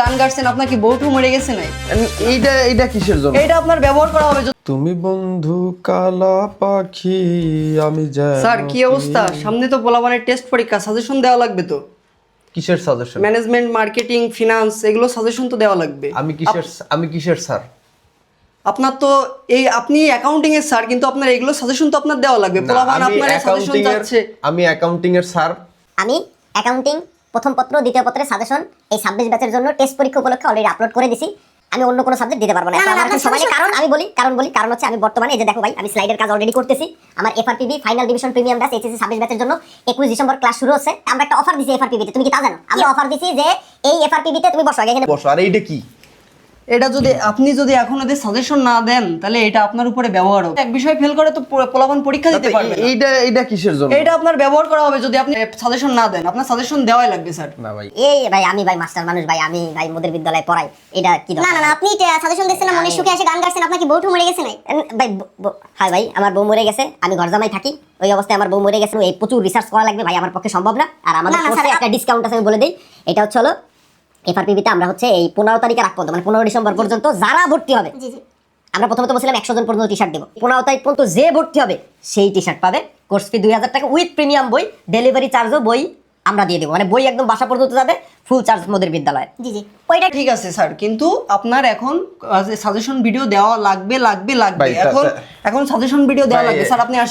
গান গাচ্ছেন আপনার কি বউটু মরে গেছে নাই আমি এইটা এইটা কিসের জন্য? এটা আপনার ব্যবহার করা হবে তুমি বন্ধু কালা পাখি আমি যাই স্যার কি অবস্থা? সামনে তো পোলাবানের টেস্ট পরীক্ষা সাজেশন দেওয়া লাগবে তো? কিসের সাজেশন ম্যানেজমেন্ট মার্কেটিং ফিনান্স এগুলো সাজেশন তো দেওয়া লাগবে। আমি কিসের আমি কিসের স্যার? আপনার তো এই আপনি অ্যাকাউন্টিং এর স্যার কিন্তু আপনার এগুলো সাজেশন তো আপনার দেওয়া লাগবে। পোলাবান আপনার সাজেশন যাচ্ছে। আমি অ্যাকাউন্টিং এর স্যার। আমি অ্যাকাউন্টিং প্রথম পত্র দ্বিতীয় পত্রের সাজেশন এই ছাব্বিশ ব্যাচের জন্য টেস্ট পরীক্ষা উপলক্ষে অলরেডি আপলোড করে দিছি। আমি অন্য কোনো সাবজেক্ট দিতে পারব না। সবাই। কারণ আমি বলি কারণ বলি কারণ হচ্ছে আমি বর্তমানে এই যে দেখো ভাই আমি স্লাইডের কাজ অলরেডি করতেছি। আমার FRPB final division premium batch HSC ছাব্বিশ ব্যাচের জন্য একুশ ডিসেম্বর ক্লাস শুরু হচ্ছে। আমরা একটা অফার দিছি এফআরপিবিতে তুমি কি তা জানো? আমি অফার দিছি যে এই এফআরপিবিতে তুমি বসো আগে এখানে বসো। আর এইটা কি? এটা যদি আপনি যদি এখন ওদের সাজেশন না দেন তাহলে এটা আপনার উপরে ব্যবহার হবে। এক বিষয় ফেল করে তো পোলাপান পরীক্ষা দিতে পারবে এইটা এইটা কিসের জন্য? এটা আপনার ব্যবহার করা হবে যদি আপনি সাজেশন না দেন। আপনার সাজেশন দেওয়াই লাগবে স্যার। না ভাই। এই ভাই আমি ভাই মাস্টার মানুষ ভাই আমি ভাই মোদের বিদ্যালয়ে পড়াই। এটা কি না না না আপনি সাজেশন দিচ্ছেন না মনে সুখে এসে গান গাচ্ছেন আপনার কি বউটু মরে গেছে নাই ভাই হ্যাঁ ভাই আমার বউ মরে গেছে আমি ঘর জামাই থাকি ওই অবস্থায় আমার বউ মরে গেছে এই প্রচুর রিসার্চ করা লাগবে ভাই আমার পক্ষে সম্ভব না। আর আমাদের একটা ডিসকাউন্ট আছে আমি বলে দিই। এটা হচ্ছে হলো এফআরপিবিতে আমরা হচ্ছে এই পনেরো তারিখের আগ পর্যন্ত মানে পনেরো ডিসেম্বর পর্যন্ত যারা ভর্তি হবে জি জি। আমরা প্রথমে তো বলছিলাম একশো জন পর্যন্ত টি শার্ট দেবো। পনেরো তারিখ পর্যন্ত যে ভর্তি হবে সেই টি শার্ট পাবে। কোর্স ফি দুই হাজার টাকা উইথ প্রিমিয়াম বই ডেলিভারি চার্জও বই আমরা দিয়ে দেবো। মানে বই একদম বাসা পর্যন্ত যাবে ফুল চার্জ মোদের বিদ্যালয়ে। জি জি। ওইটা ঠিক আছে স্যার কিন্তু আপনার এখন সাজেশন ভিডিও দেওয়া লাগবে লাগবে লাগবে। এখন এখন সাজেশন ভিডিও দেওয়া লাগবে স্যার আপনি আসেন।